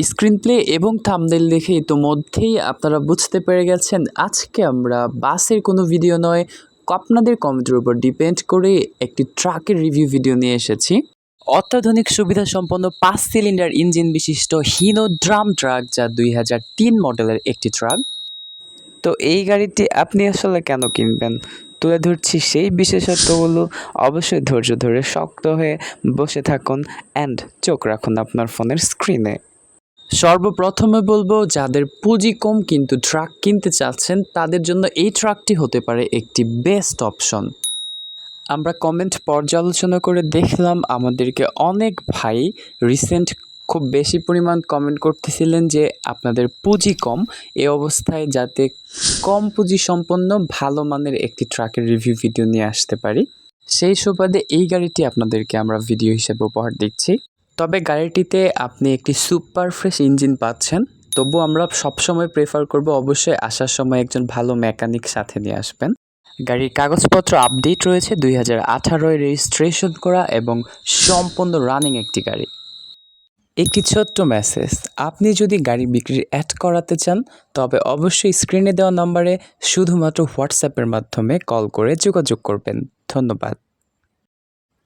screenplay এবং thumbnail দেখে ইতোমধ্যেই আপনারা বুঝতে পেরে গেছেন, আজকে আমরা বাসের কোনো ভিডিও নয়, আপনাদের কমেন্টের উপর ডিপেন্ড করে একটি ট্রাকের রিভিউ ভিডিও নিয়ে এসেছি। অত্যাধুনিক সুবিধা সম্পন্ন পাঁচ সিলিন্ডার ইঞ্জিন বিশিষ্ট হিনো ড্রাম ট্রাক, যা দুই হাজার তিন মডেলের একটি ট্রাক। তো এই গাড়িটি আপনি আসলে কেন কিনবেন? তুলে ধরছি সেই বিশেষত্বগুলো, অবশ্যই ধৈর্য ধরে শক্ত হয়ে বসে থাকুন অ্যান্ড চোখ রাখুন আপনার ফোনের স্ক্রিনে সর্বপ্রথমে বলব, যাদের পুঁজি কম কিন্তু ট্রাক কিনতে চাচ্ছেন, তাদের জন্য এই ট্রাকটি হতে পারে একটি বেস্ট অপশন আমরা কমেন্ট পর্যালোচনা করে দেখলাম, আমাদেরকে অনেক ভাই রিসেন্ট খুব বেশি পরিমাণ কমেন্ট করতেছিলেন যে, আপনাদের পুঁজি কম, এ অবস্থায় যাতে কম পুঁজি সম্পন্ন, ভালো মানের একটি ট্রাকের রিভিউ ভিডিও নিয়ে আসতে পারি। সেই সুবাদে এই গাড়িটি আপনাদেরকে আমরা ভিডিও হিসেবে উপহার দিচ্ছি। তবে গাড়িটিতে আপনি একটি সুপার ফ্রেশ ইঞ্জিন পাচ্ছেন। তবু আমরা সবসময় প্রেফার করব অবশ্যই আসার সময় একজন ভালো মেকানিক সাথে নিয়ে আসবেন। গাড়ির কাগজপত্র আপডেট রয়েছে দুই হাজার আঠারোয় রেজিস্ট্রেশন করা এবং সম্পূর্ণ রানিং একটি গাড়ি। একটি ছোট্ট মেসেজ আপনি যদি গাড়ি বিক্রির অ্যাড করাতে চান, তবে অবশ্যই স্ক্রিনে দেওয়া নম্বরে শুধুমাত্র হোয়াটসঅ্যাপের মাধ্যমে কল করে যোগাযোগ করবেন। ধন্যবাদ।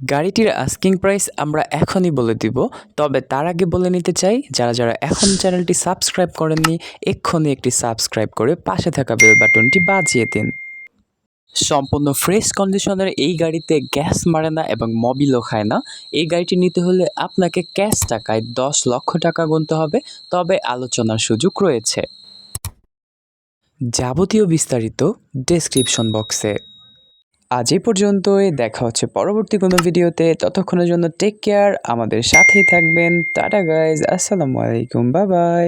গাড়িটির আস্কিং প্রাইস আমরা এখনই বলে দিব, তবে তার আগে বলে নিতে চাই, যারা যারা এখন চ্যানেলটি সাবস্ক্রাইব করেননি, এক্ষুনি একটি সাবস্ক্রাইব করে পাশে থাকা বেল বাটনটি বাজিয়ে দিন। সম্পূর্ণ ফ্রেশ কন্ডিশনের এই গাড়িতে গ্যাস মারে না এবং মবিলও খায় না। এই গাড়িটি নিতে হলে আপনাকে ক্যাশ টাকায় দশ লক্ষ টাকা গুনতে হবে, তবে আলোচনার সুযোগ রয়েছে। যাবতীয় বিস্তারিত ডেসক্রিপশন বক্সে আজ এই পর্যন্তই। দেখা হচ্ছে পরবর্তী কোনো ভিডিওতে। ততক্ষণের জন্য টেক কেয়ার আমাদের সাথেই থাকবেন। টাটা গাইজ আসসালামু আলাইকুম। বা বাই